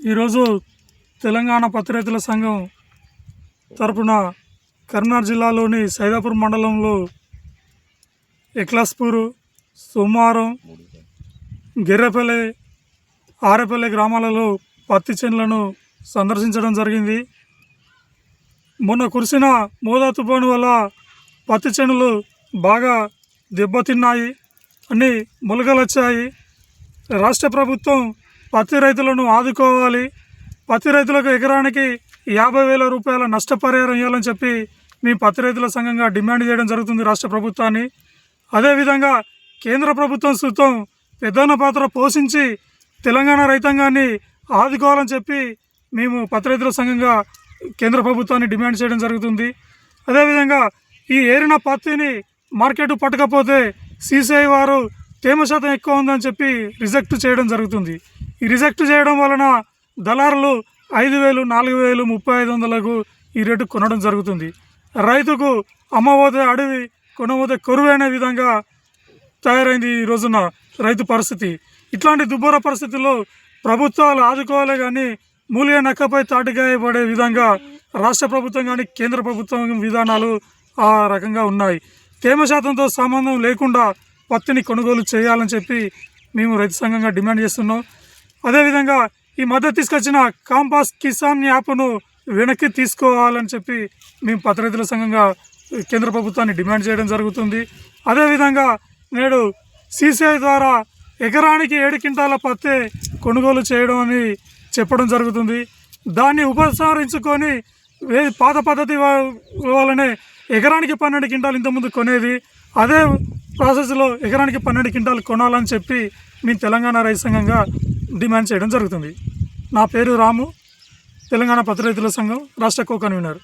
ఈరోజు తెలంగాణ పత్రికల సంఘం తరపున కర్నూలు జిల్లాలోని సైదాపూర్ మండలంలో ఎక్లాస్పూరు సోమవారం గిర్రపల్లె ఆరేపల్లె గ్రామాలలో పత్తి చెన్లను సందర్శించడం జరిగింది. మొన్న కురిసిన మోదా తుఫాను వల్ల పత్తి చేనులు బాగా దెబ్బతిన్నాయి. అన్ని మొలకలు వచ్చాయి రాష్ట్ర ప్రభుత్వం పత్తి రైతులను ఆదుకోవాలి. పత్తి రైతులకు ఎకరానికి యాభై వేల రూపాయల నష్టపరిహారం ఇవ్వాలని చెప్పి మేము పత్తి రైతుల సంఘంగా డిమాండ్ చేయడం జరుగుతుంది రాష్ట్ర ప్రభుత్వాన్ని. అదేవిధంగా కేంద్ర ప్రభుత్వం సుతం పెద్దన్న పాత్ర పోషించి తెలంగాణ రైతాంగాన్ని ఆదుకోవాలని చెప్పి మేము పత్తి రైతుల సంఘంగా కేంద్ర ప్రభుత్వాన్ని డిమాండ్ చేయడం జరుగుతుంది. అదేవిధంగా ఈ ఏరిన పత్తిని మార్కెట్ పట్టకపోతే సీసీఐ వారు తేమ శాతం ఎక్కువ ఉందని చెప్పి రిజెక్ట్ చేయడం జరుగుతుంది. ఈ రిజెక్ట్ చేయడం వలన దళారులు ఐదు వేలు నాలుగు వేలు ముప్పై ఐదు వందలకు ఈ రేటు కొనడం జరుగుతుంది. రైతుకు అమ్మబోతే అడవి కొనబోతే కరువు అనే విధంగా తయారైంది ఈ రోజున రైతు పరిస్థితి. ఇట్లాంటి దుబ్బర పరిస్థితుల్లో ప్రభుత్వాలు ఆదుకోవాలి కానీ మూలిగా నక్కపై తాటికాయ పడే విధంగా రాష్ట్ర ప్రభుత్వం కానీ కేంద్ర ప్రభుత్వం విధానాలు ఆ రకంగా ఉన్నాయి. తేమ శాతంతో సంబంధం లేకుండా పత్తిని కొనుగోలు చేయాలని చెప్పి మేము రైతు సంఘంగా డిమాండ్ చేస్తున్నాం. అదేవిధంగా ఈ మద్దతు తీసుకొచ్చిన కాంపాస్ కిసాన్ యాప్ను వెనక్కి తీసుకోవాలని చెప్పి మేము పత్తి రైతుల సంఘంగా కేంద్ర ప్రభుత్వాన్ని డిమాండ్ చేయడం జరుగుతుంది. అదేవిధంగా నేడు సీసీఐ ద్వారా ఎకరానికి ఏడు క్వింటాల పత్తి కొనుగోలు చేయడం అని చెప్పడం జరుగుతుంది. దాన్ని ఉపసంహరించుకొని పాత పద్ధతి వల్లనే ఎకరానికి పన్నెండు క్వింటాలు ఇంతకుముందు కొనేది. అదే ప్రాసెస్లో ఎకరానికి పన్నెండు క్వింటాలు కొనాలని చెప్పి మేము తెలంగాణ రైతు సంఘంగా డిమాండ్ చేయడం జరుగుతుంది. నా పేరు రాము. తెలంగాణ పత్రరైతుల సంఘం రాష్ట్ర కో కన్వీనర్